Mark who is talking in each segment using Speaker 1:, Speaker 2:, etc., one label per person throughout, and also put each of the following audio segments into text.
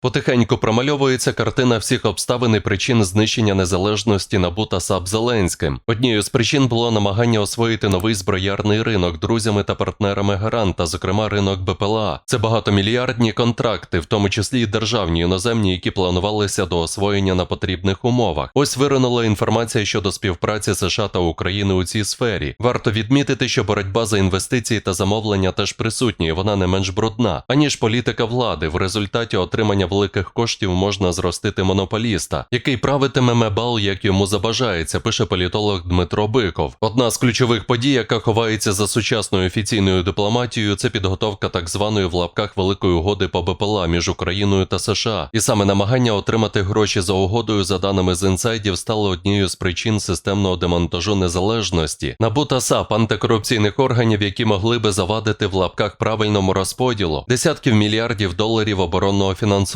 Speaker 1: Потихеньку промальовується картина всіх обставин і причин знищення незалежності НАБУ та САП Зеленським. Однією з причин було намагання освоїти новий зброярний ринок друзями та партнерами гаранта, зокрема ринок БПЛА. Це багатомільярдні контракти, в тому числі і державні іноземні, які планувалися до освоєння на потрібних умовах. Ось виринула інформація щодо співпраці США та України у цій сфері. Варто відмітити, що боротьба за інвестиції та замовлення теж присутні, і вона не менш брудна, аніж політика влади. В результаті отримання великих коштів можна зростити монополіста, який правитиме мебал, як йому забажається, пише політолог Дмитро Биков. Одна з ключових подій, яка ховається за сучасною офіційною дипломатією, це підготовка так званої в лапках великої угоди по БПЛА між Україною та США. І саме намагання отримати гроші за угодою, за даними з інсайдів, стало однією з причин системного демонтажу незалежності. НАБУ та САП антикорупційних органів, які могли би завадити в лапках правильному розподілу десятків мільярдів доларів оборонного фінансування.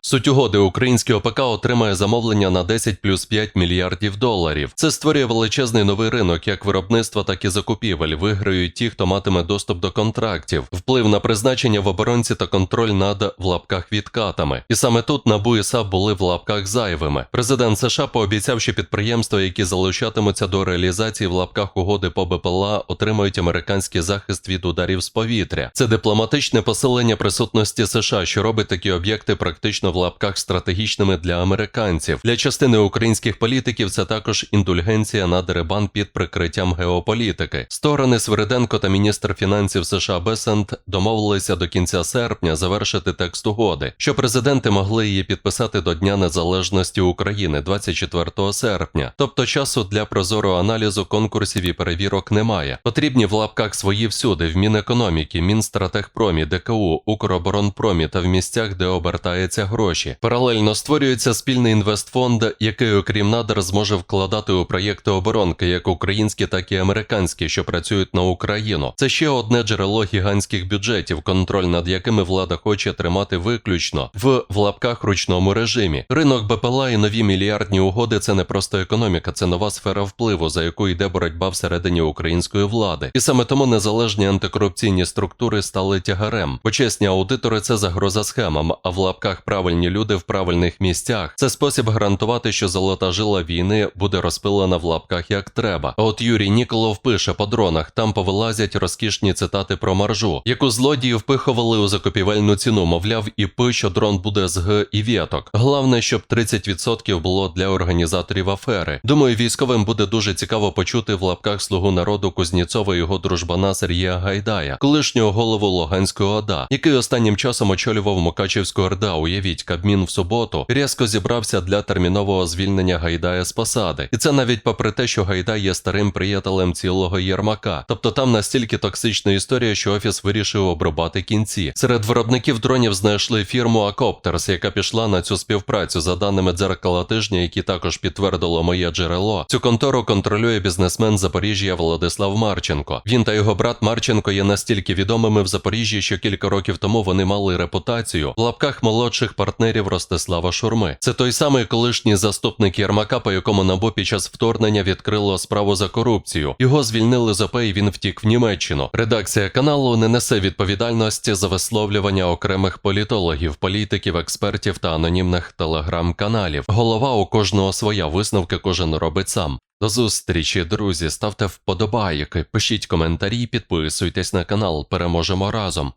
Speaker 1: Суть угоди український ОПК отримає замовлення на 10 плюс 5 мільярдів доларів. Це створює величезний новий ринок як виробництва, так і закупівель. Виграють ті, хто матиме доступ до контрактів, вплив на призначення в оборонці та контроль над в лапках відкатами. І саме тут НАБУ і САП були в лапках зайвими. Президент США пообіцяв, що підприємства, які залучатимуться до реалізації в лапках угоди по БПЛА, отримають американський захист від ударів з повітря. Це дипломатичне посилення присутності США, що робить такі об'єкти практично в лапках стратегічними для американців. Для частини українських політиків це також індульгенція на деребан під прикриттям геополітики. Сторони Свириденко та міністр фінансів США Бесент домовилися до кінця серпня завершити текст угоди, що президенти могли її підписати до Дня Незалежності України 24 серпня. Тобто часу для прозорого аналізу конкурсів і перевірок немає. Потрібні в лапках свої всюди в Мінекономіки, Мінстратегпромі, ДКУ, Укроборонпромі та в місцях, де обертаються гроші. Паралельно створюється спільний інвестфонд, який, окрім надр, зможе вкладати у проєкти оборонки, як українські, так і американські, що працюють на Україну. Це ще одне джерело гігантських бюджетів, контроль над якими влада хоче тримати виключно в в лапках ручному режимі. Ринок БПЛА і нові мільярдні угоди це не просто економіка, це нова сфера впливу, за яку йде боротьба всередині української влади. І саме тому незалежні антикорупційні структури стали тягарем. Почесні аудитори це загроза схемам, а в лапках правильні люди в правильних місцях. Це спосіб гарантувати, що золота жила війни буде розпилена в лапках як треба. А от Юрій Ніколов пише по дронах, там повилазять розкішні цитати про маржу, яку злодії впихували у закупівельну ціну, мовляв, і пи, що дрон буде з г і вєток. Головне, щоб 30% було для організаторів афери. Думаю, військовим буде дуже цікаво почути в лапках слугу народу Кузніцова його дружбана Сергія Гайдая, колишнього голову Луганської ОДА, який останнім часом очолював Мукачівську ОРДА. Уявіть, Кабмін в суботу різко зібрався для термінового звільнення Гайдая з посади. І це навіть попри те, що Гайдай є старим приятелем цілого Єрмака. Тобто там настільки токсична історія, що офіс вирішив обрубати кінці. Серед виробників дронів знайшли фірму Акоптерс, яка пішла на цю співпрацю. За даними дзеркала тижня, які також підтвердило моє джерело. Цю контору контролює бізнесмен Запоріжжя Владислав Марченко. Він та його брат Марченко є настільки відомими в Запоріжжі, що кілька років тому вони мали репутацію в лапках молодших партнерів Ростислава Шурми. Це той самий колишній заступник Єрмака, по якому НАБУ під час вторгнення відкрило справу за корупцію. Його звільнили з ОП і він втік в Німеччину. Редакція каналу не несе відповідальності за висловлювання окремих політологів, політиків, експертів та анонімних телеграм-каналів. Голова у кожного своя висновки кожен робить сам. До зустрічі, друзі. Ставте вподобайки, пишіть коментарі, підписуйтесь на канал. Переможемо разом.